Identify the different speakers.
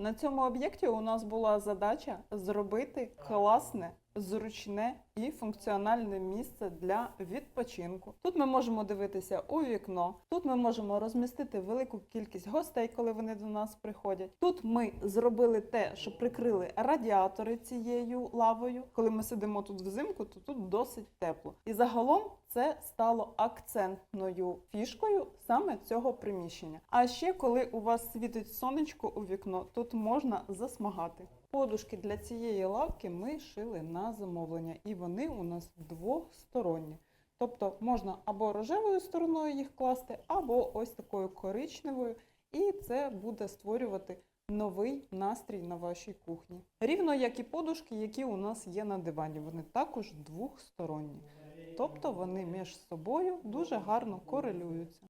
Speaker 1: На цьому об'єкті у нас була задача зробити класне, зручне і функціональне місце для відпочинку. Тут ми можемо дивитися у вікно, тут ми можемо розмістити велику кількість гостей, коли вони до нас приходять. Тут ми зробили те, що прикрили радіатори цією лавою. Коли ми сидимо тут взимку, то тут досить тепло. І загалом це стало акцентною фішкою саме цього приміщення. А ще коли у вас світить сонечко у вікно, тут можна засмагати. Подушки для цієї лавки ми шили на замовлення, і вони у нас двосторонні. Тобто можна або рожевою стороною їх класти, або ось такою коричневою, і це буде створювати новий настрій на вашій кухні. Рівно як і подушки, які у нас є на дивані, вони також двосторонні. Тобто вони між собою дуже гарно корелюються.